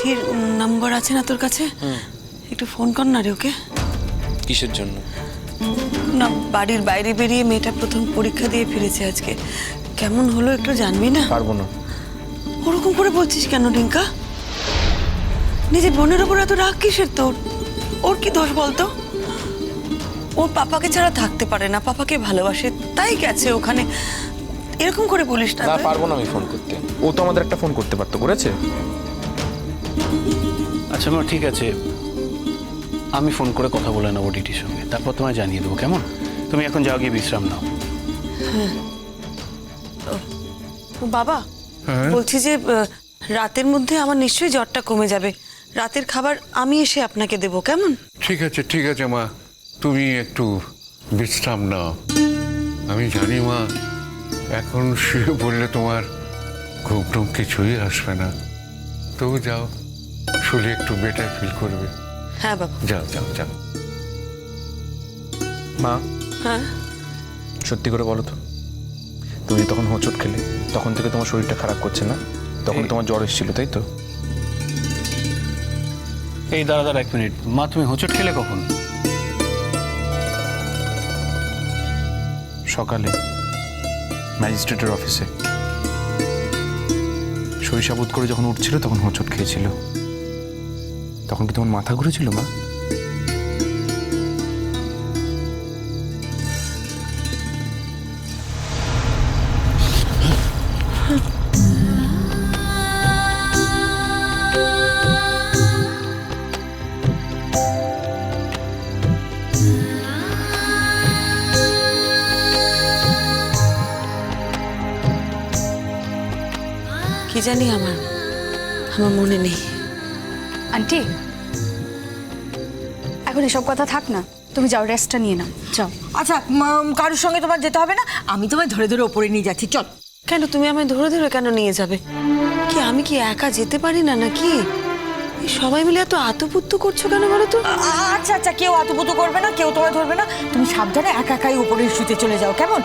মিঠির number আছে না তোর কাছে? একটু ফোন কর না রে ওকে। কিসের জন্য? না বাড়ির বাইরে বেরিয়ে মেয়েটা প্রথম পরীক্ষা দিয়ে ফিরেছে আজকে। কেমন হলো একটু জানবি না? পারব না। ওরকম করে বলছিস কেন রিঙ্কা? নিজের বোনের ওপর এত রাগ কিসের তোর? ওর কি দোষ বলতো? ওর পাপাকে ছাড়া থাকতে পারে না পাপাকে ভালোবাসে তাই গেছে ওখানে। এরকম করে বলিস না না পারব না আমি ফোন করতে। ও তো আমাদের একটা ফোন করতে পারতো করেছে? আচ্ছা মা ঠিক আছে। আমি ফোন করে কথা বলে নেব ডিটির সঙ্গে। তারপর তোমায় জানিয়ে দেবো কেমন? তুমি এখন যাও গিয়ে বিশ্রাম নাও। বাবা বলছি যে রাতের মধ্যে আমার নিশ্চয়ই জ্বরটা কমে যাবে। রাতের খাবার আমি এসে আপনাকে দেবো কেমন? ঠিক আছে ঠিক আছে মা। তুমি একটু বিশ্রাম নাও। আমি জানি মা এখন শুয়ে বললে তোমার ঘুম টুম কিছুই আসবে না। তবু যাও। শুলে একটু বেটার ফিল করবে। হ্যাঁ বাবা। যাও যাও যাও। মা? হ্যাঁ? সত্যি করে বলো তো তুমি তখন হোঁচট খেলে তখন থেকে তোমার শরীরটা খারাপ করছে না? তখন তোমার জ্বর এসেছিল তাই তো? এই দাঁড়া দাঁড়া এক মিনিট। মা তুমি হোঁচট খেলে কখন? সকালে ম্যাজিস্ট্রেটের অফিসে। সরিষাবোধ করে যখন উঠছিল তখন হোঁচট খেয়েছিল। তখন কি তোমার মাথা ঘুরেছিল মা? কি জানি আমার আমার মনে নেই। আন্টি এখন এসব কথা থাক না। তুমি যাও রেস্টটা নিয়ে নাও। যাও। আচ্ছা কারোর সঙ্গে তোমার যেতে হবে না? আমি তোমায় ধরে ধরে ওপরে নিয়ে যাচ্ছি চল। কেন তুমি আমায় ধরে ধরে কেন নিয়ে যাবে? কি আমি কি একা যেতে পারি না নাকি? এই সবাই মিলে এত আতুপুত্তু করছ কেন বলো তো? আ- আচ্ছা আচ্ছা কেউ আতুপুতু করবে না কেউ তোমায় ধরবে না। তুমি সাবধানে একা একাই উপরে শুতে চলে যাও কেমন?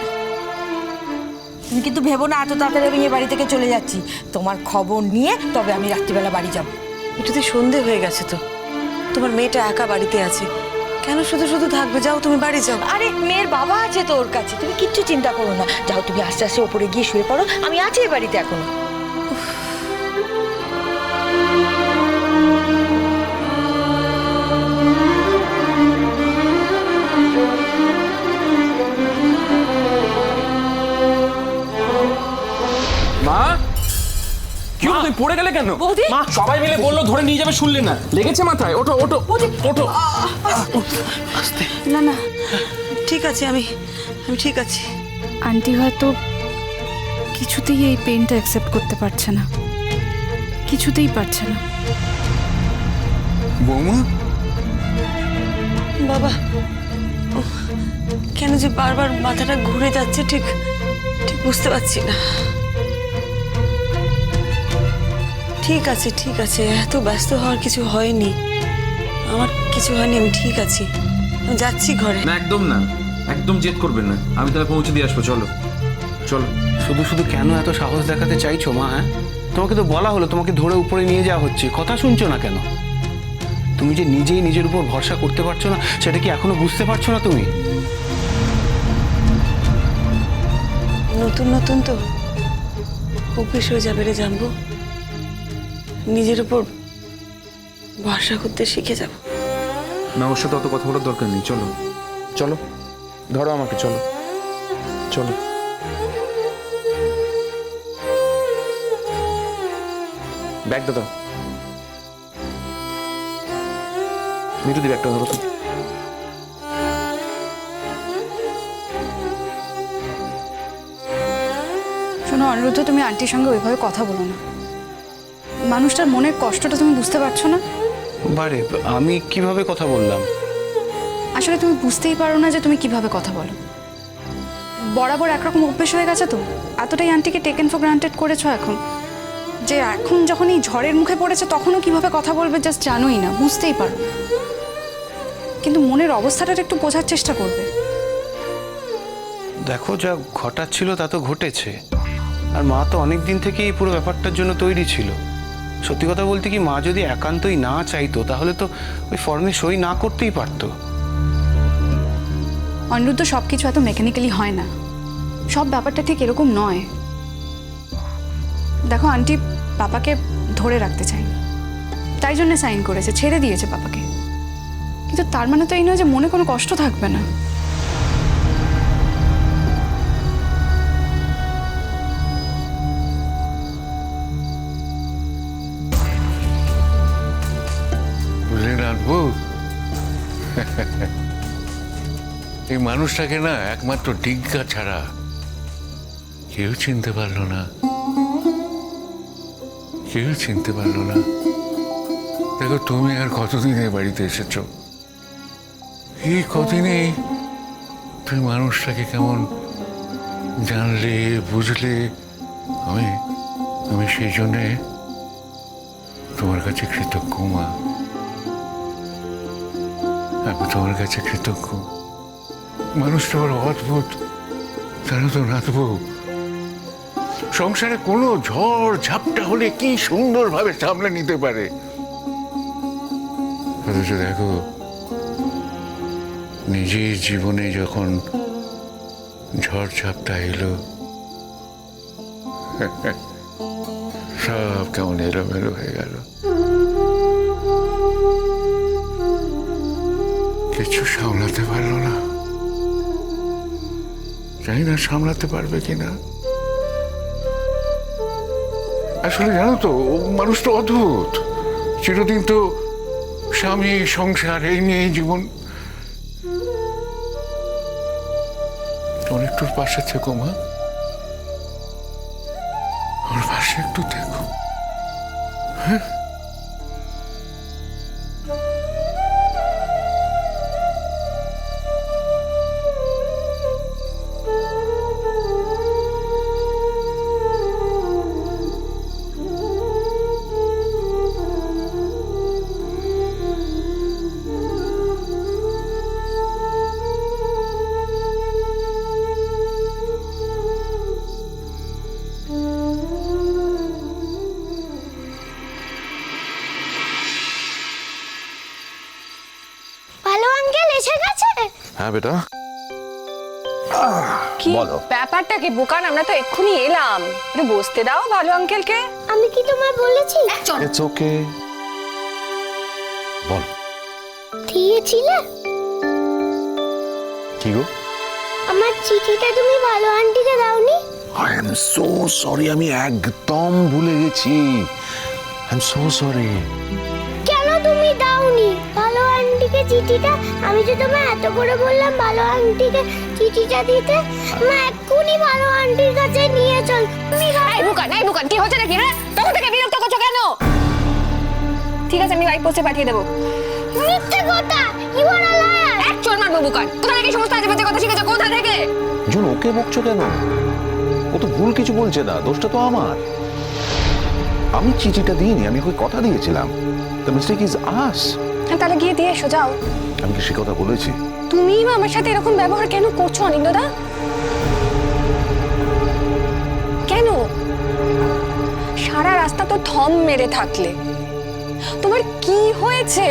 তুমি কিন্তু ভেবো না এত তাড়াতাড়ি আমি এ বাড়ি থেকে চলে যাচ্ছি। তোমার খবর নিয়ে তবে আমি রাত্রিবেলা বাড়ি যাব। এটাতে সন্ধে হয়ে গেছে তো। তোমার মেয়েটা একা বাড়িতে আছে। কেন শুধু শুধু থাকবে? যাও, তুমি বাড়ি যাও। আরে, মেয়ের বাবা আছে তো ওর কাছে। তুমি কিচ্ছু চিন্তা করো না। যাও, তুমি আস্তে আস্তে ওপরে গিয়ে শুয়ে পড়ো। আমি আছি এ বাড়িতে এখনও। কেন? বৌদি? মা সবাই মিলে বলল ধরে নিয়ে যাবে শুনলে না। লেগেছে মাথায়। ওঠো ওঠো ওঠো। না না ঠিক আছে আমি আমি ঠিক আছি। আন্টি হয়তো কিছুতেই এই পেনটা অ্যাকসেপ্ট করতে পারছে না। কিছুতেই পারছে না। বৌমা? বাবা উফ, কেন যে বারবার মাথাটা ঘুরে যাচ্ছে ঠিক ঠিক বুঝতে পারছি না। ঠিক আছে ঠিক আছে। এত ব্যস্ত হওয়ার কিছু হয়নি। আমার কিছু হয়নি আমি ঠিক আছি। আমি যাচ্ছি ঘরে। না একদম না। একদম জেদ করবেন না। আমি তাহলে পৌঁছে দিয়ে আসব চলো। চলো। শুধু শুধু কেন এত সাহস দেখাতে চাইছো মা হ্যাঁ? তোমাকে তো বলা হলো তোমাকে ধরে উপরে নিয়ে যাওয়া হচ্ছে। কথা শুনছো না কেন? তুমি যে নিজেই নিজের উপর ভরসা করতে পারছ না সেটা কি এখনও বুঝতে পারছ না তুমি? নতুন নতুন তো অভ্যেস হয়ে যাবে রে জানব। নিজের উপর ভরসা করতে শিখে যাব। না ওর সাথে অত কথা বলার দরকার নেই। চলো। চলো। ধরো আমাকে চলো। চলো। ব্যাগটা দাও। মিটু দি ব্যাগটা ধরো তো। শোনো অনিরুদ্ধ তুমি আন্টির সঙ্গে ওইভাবে কথা বলো না। মানুষটার মনের কষ্টটা তুমি বুঝতে পারছ না? বারে আমি কীভাবে কথা বললাম? আসলে তুমি বুঝতেই পারো না যে তুমি কীভাবে কথা বলো। বরাবর একরকম অভ্যেস হয়ে গেছে তো? এতটাই আন্টিকে টেকেন ফর গ্রান্টেড করেছ এখন? যে এখন যখন এই ঝড়ের মুখে পড়েছে তখনও কীভাবে কথা বলবে জাস্ট জানোই না বুঝতেই পারো কিন্তু মনের অবস্থাটা একটু বোঝার চেষ্টা করবে। দেখো যা ঘটাচ্ছিল তা তো ঘটেছে। আর মা তো অনেক দিন থেকেই এই পুরো ব্যাপারটার জন্য তৈরি ছিল। সত্যি কথা বলতে কি মা যদি একান্তই না চাইতো, তাহলে তো ওই ফর্মে সই না করতেই পারতো। অনিরুদ্ধ সব কিছু এত মেকানিক্যালি হয় না। সব ব্যাপারটা ঠিক এরকম নয়। দেখো, আন্টি পাপাকে ধরে রাখতে চায়নি। তাই জন্য সাইন করেছে, ছেড়ে দিয়েছে পাপাকে। কিন্তু তার মানে তো এই নয় যে মনে কোনো কষ্ট থাকবে না। বুঝলি এই মানুষটাকে না একমাত্র ডিজ্ঞা ছাড়া কেউ চিনতে পারল না। কেউ চিনতে পারল না। দেখো, তুমি আর কতদিন এ বাড়িতে এসেছ? এই কদিনেই তুমি মানুষটাকে কেমন জানলে, বুঝলে? আমি আমি সেই জন্যে তোমার কাছে কৃতজ্ঞ, মা। আমি তোমার কাছে কৃতজ্ঞ। মানুষটা বড় অদ্ভুত জানো তো নাথবু সংসারে কোনো ঝড়, ঝাপটা হলে কি সুন্দরভাবে সামলে নিতে পারে? অথচ দেখো, নিজের জীবনে যখন ঝড়, ঝাপটা এলো, সব কেমন এলোমেলো হয়ে গেল। কিছু সামলাতে পারল না। জানি না সামলাতে পারবে কিনা। আসলে জানো তো, ও মানুষটা অদ্ভুত। চিরদিন তো স্বামী, সংসার, এই নিয়ে জীবন। একটু পাশে থেকো, মা। আমার পাশে একটু থেকো। ভালো হ্যাঁ বেটা? কি? ব্যাপারটা কি বোকান? আমরা তো এক্ষুনি এলাম। একটু বসতে দাও ভালো আঙ্কেলকে। আমি কি তোমায় বলেছি? ইটস ওকে বল। দিয়েছিলে? কি গো? আমার চিঠিটা তুমি ভালো আন্টিকে দাওনি? আই এম সো সরি আমি একদম ভুলে গেছি। আই এম সো সরি কেন তুমি দাওনি? আন্টিকে চিঠিটা আমি যে তোমায় এত করে বললাম ভালো আন্টিকে চিঠিটা দিতে মা এক্ষুনি ভালো আন্টির কাছে নিয়ে চল। তুমি এই বুকান এই বুকান কি হচ্ছে নাকি হ্যাঁ? তখন থেকে বিরক্ত করছ কেন? ঠিক আছে আমি বাইক পোস্টে পাঠিয়ে দেবো। মিথ্যে কথা! ইউ আর আ লায়ার এক চোর মারবো বুকান কোথা থেকে সমস্ত আজে বাজে কথা শিখেছো? কোথা থেকে? জুন ওকে বকছো কেন? ও তো ভুল কিছু বলছে না দোষটা তো আমার। আমি চিঠিটা দিইনি আমি ওকে কথা দিয়েছিলাম। দ্য মিস্টেক ইজ আস তাহলে গিয়ে দিয়ে এসো যাও। আমি কি সে কথা বলেছি? তুমিই বা আমার সাথে এরকম ব্যবহার কেন করছ অনিন্দদা কেন? সারা রাস্তা তো থম মেরে থাকলে। তোমার কি হয়েছে?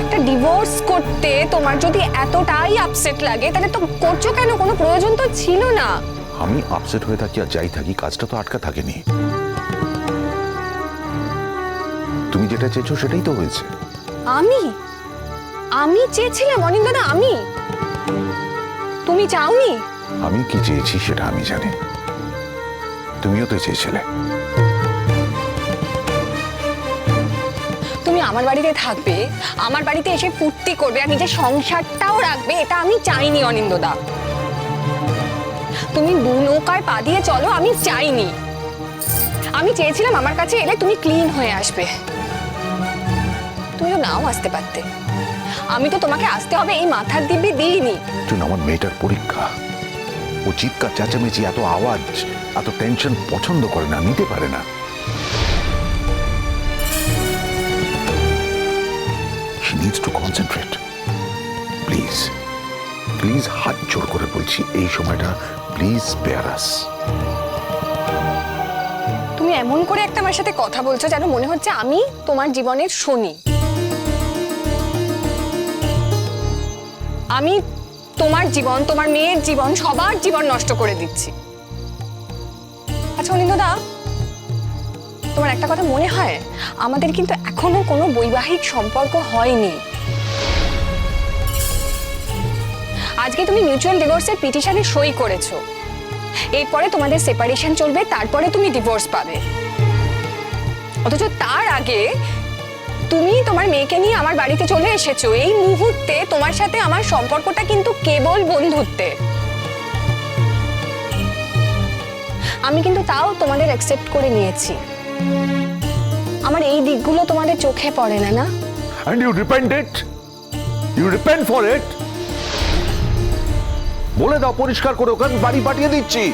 একটা ডিভোর্স করতে তোমার যদি এতটাই আপসেট লাগে তাহলে তো করছ কেন? কোনো প্রয়োজন তো ছিল না। আমি আপসেট হয়ে থাকি আর যাই থাকি কাজটা তো আটকা থাকেনি। তুমি যেটা চেয়েছো সেটাই তো হয়েছে। আমি? আমি চেয়েছিলাম অনিন্দদা আমি? তুমি চাওনি? আমি কি চেয়েছি সেটা আমি জানি। তুমিও তো চেয়েছিলে। তুমি আমার বাড়িতে থাকবে আমার বাড়িতে এসে ফুর্তি করবে আর নিজের সংসারটাও রাখবে এটা আমি চাইনি অনিন্দদা তুমি দু নৌকায় পা দিয়ে চলো আমি চাইনি। আমি চেয়েছিলাম আমার কাছে এলে তুমি ক্লিন হয়ে আসবে। তুমিও নাও আসতে পারতে। আমি তো তোমাকে আসতে হবে এই মাথার দিব্যি দিইনি। জন্য আমার মেয়েটার পরীক্ষা। ও চিৎকার চেঁচামেচি এত আওয়াজ এত টেনশন পছন্দ করে না নিতে পারে না। Needs to concentrate. Please please হাত জোর করে বলছি এই সময়টা প্লিজ স্পেয়ার আস তুমি এমন করে একটা আমার সাথে কথা বলছো যেন মনে হচ্ছে আমি তোমার জীবনের শনি। আমি তোমার জীবন, তোমার মেয়ের জীবন, সবার জীবন নষ্ট করে দিচ্ছি। আচ্ছা অনিন্দদা তোমার একটা কথা মনে হয়? আমাদের কিন্তু এখনও কোনো বৈবাহিক সম্পর্ক হয়নি। আজকে তুমি মিউচুয়াল ডিভোর্সের পিটিশনে সই করেছ। এরপরে তোমাদের সেপারেশন চলবে, তারপরে তুমি ডিভোর্স পাবে। অথচ তার আগে তুমি তোমার মেয়েকে নিয়ে আমার বাড়িতে চলে এসেছ। এই মুহূর্তে তোমার সাথে আমার সম্পর্কটা কিন্তু কেবল বন্ধুত্বে। আমি কিন্তু তাও তোমাদের অ্যাকসেপ্ট করে নিয়েছি। আমার এই দিকগুলো তোমাদের চোখে পড়ে না না? And you repent it you repent for it বলে দাও, পরিষ্কার করে আমি বাড়ি পাঠিয়ে দিচ্ছি।